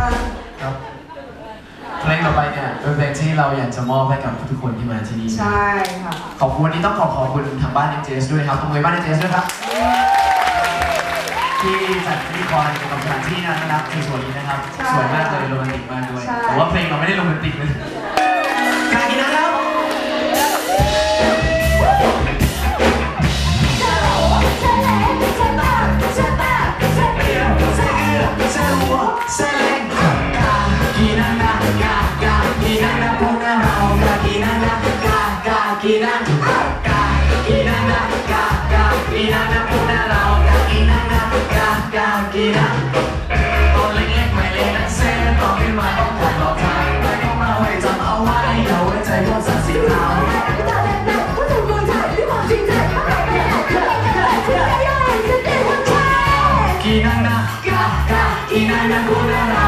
อะครับเพลงต่อไปเนี่ยเป็นเพลงที่เราอยากจะมอบให้กับทุกๆคนที่มาที่นี่ใช่ค่ะ ขอบคุณวันนี้ต้องขอขอบคุณทางบ้านเอเจสด้วยนะครับตรงเลยบ้านเอเจสด้วยครับ ที่จัดพิธีกรกับสถานที่นั้นนะครับในส่วนนี้นะครับใช่สวยมากเลยโรแมนติกมากด้วยใช่แต่ว่าเพลงเราไม่ได้โรแมนติกเลย きななががきななこだら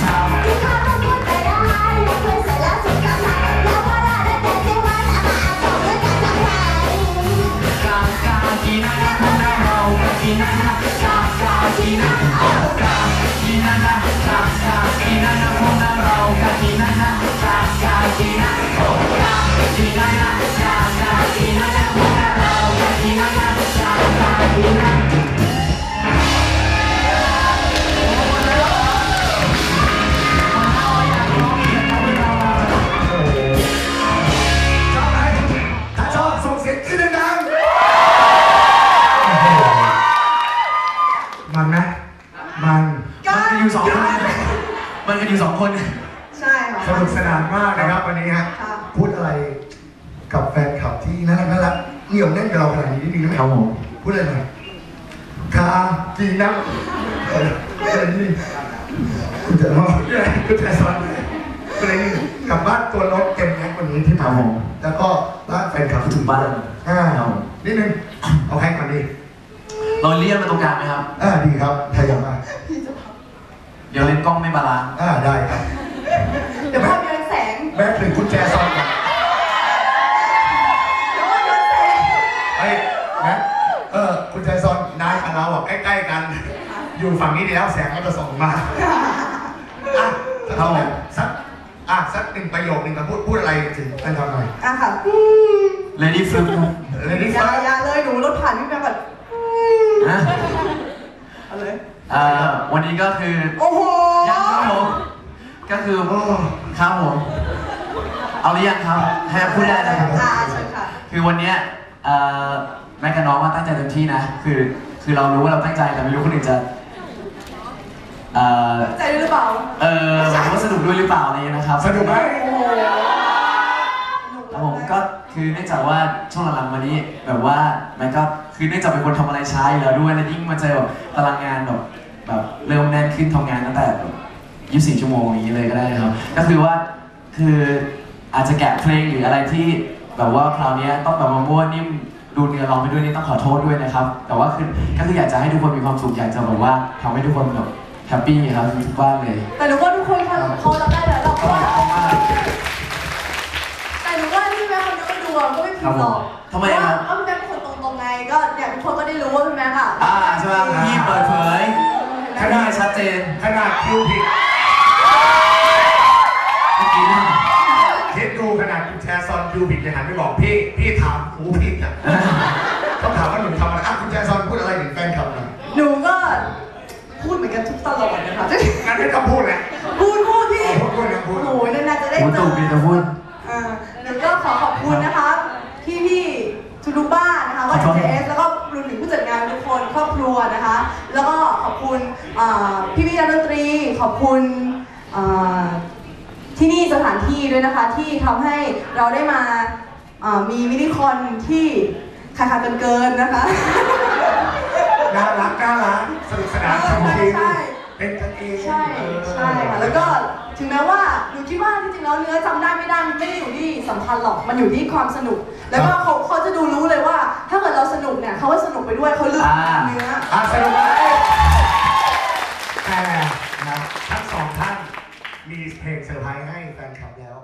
พ คนใช่ค่ะ สนุกสนานมากนะครับวันนี้ฮะค่ะ พูดอะไรกับแฟนคลับที่น่ารักน่ารักเหนียวแน่นกับเราขนาดนี้นิดนึงได้ไหมครับผมพูดอะไรหน่อยคาจีนักเอออะไรนี่คุณจะรอดคุณจะสอนอะไรนี่กลับบ้านตัวรถเต็มแม็กซ์วันนี้ที่ครัมาบผม แล้วก็บ้านแฟนคลับถึงบ้านอ่าครับผมนิดนึงเอาใครก่อนดีเราเลี่ยนมาตรงกลางไหมครับ อ่าดีครับใครอยากมาเดี๋ยวเล่น กล้องไม่บาลานซ์อ่าได้ครับเดี๋ยวพ่อเดินแสงแม็กซ์หรือกุญแจซอนก่อนเดี๋ยวพ่อเดินแสงเฮ้ยแม็กซ์เออกุญแจซอนนายกับเราอะใกล้ๆกัน อยู่ฝั่งนี้ดีแล้วแสงก็จะส่องมาอะสักหน่อยสักอะสักหนึ่งประโยคหนึ่งกับพูดพูดอะไรถึงแฟนคลับหน่อยอะค่ะเลดี้ฟลุ๊กครับเลยนี่อย่าฟ้าอย่าเลยหนูรถผ่านพี่แม่แบบนะเอาเลยเอ่อวันนี้ก็คือ โอ้โหยัง ครับผม ก็คือโอ้ครับผม เอาหรือยังครับให้พูดได้นะครับ อ่าเชิญค่ะ คือวันเนี้ยเอ่อแม่กับน้องมาตั้งใจเต็มที่นะ คือคือเรารู้ว่าเราตั้งใจแต่ไม่รู้คนอื่นจะเอ่อใจหรือเปล่า เออหมายถึงว่าสนุกด้วยหรือเปล่าอะไรอย่างเงี้ยนะครับ สนุกไหมโอ้โหครับผมก็คือเนื่องจากว่าช่วงหลังๆมานี้แบบว่ามันก็คือเนื่องจากเป็นคนทำอะไรช้าอยู่แล้วด้วยแล้วยิ่งมาเจอแบบตารางงานแบบแบบเริ่มแน่นขึ้นทำงานตั้งแต่แบบ 24 ชั่วโมงอย่างนี้เลยก็ได้ครับ ก็คือว่าคืออาจจะแกะเพลงหรืออะไรที่แบบว่าคราวเนี้ยต้องแบบมามั่วนิ่มดูเนื้อร้องไปด้วยนี่ต้องขอโทษด้วยนะครับ แต่ว่าคือก็คืออยากจะให้ทุกคนมีความสุขอยากจะแบบว่าทำให้ทุกคนแบบแฮปปี้ครับทุกบ้านเลย แต่หนูว่าทุกคนเขาเขารับได้แล้วหรอกเพราะว่าแต่หนูว่าพี่แม่คนนี้ก็ดูอะก็ไม่ผิดหรอกทำไมครับเพราะว่าพี่แม่เป็นคนตรงๆไงก็เนี่ยทุกคนก็ได้รู้ว่าพี่แม่ค่ะอ่าใช่ไหมพี่เปิดเผยขนาดชัดเจนขนาดคิวผิด ร์ซอนคิวผิดยังหันไปบอกพี่พี่ถามหูผิดอะเขาถามว่าหนูทำอะไรอะคุณแชร์ซอนพูดอะไรถึงแฟนคลับหน่อยหนูก็พูดเหมือนกันทุกตลอดนะคะงั้นไม่ต้องพูดแหละพูดพูดพี่พูดพูดนะพูดโอ้โหนานๆจะได้พูดเจตูอมีแต่พูดอ่าหนูก็ขอขอบคุณนะคะพี่พี่ๆทุกๆบ้านนะคะว่าขอบคุณเจสแล้วก็รวมถึงผู้จัดงานทุกคนครอบครัวนะคะ แล้วก็ขอบคุณอ่าพี่พี่ๆนักดนตรีขอบคุณอ่า ที่นี่สถานที่ด้วยนะคะที่ทำให้เราได้มาอ่ามีมินิคอนที่คาคาเกินเกินๆนะคะ น่ารักน่ารักสนุกสนานสนุกจริงใช่เป็นกันเองใช่ใช่ค่ะแล้วก็ถึงแม้ว่าหนูคิดว่าจริงๆแล้วเนื้อจำได้ไม่ได้มันไม่ได้อยู่ที่สำคัญหรอกมันอยู่ที่ความสนุก แล้วก็เขาเขาจะดูรู้เลยว่า ถ้าเกิดเราสนุกเนี่ยเขาก็สนุกไปด้วยเขาลืมอ่าเนื้ออะสนุกไหมแต่นะทั้งสองท่าน มีเพลงเซอร์ไพรส์ให้แฟนคลับแล้ว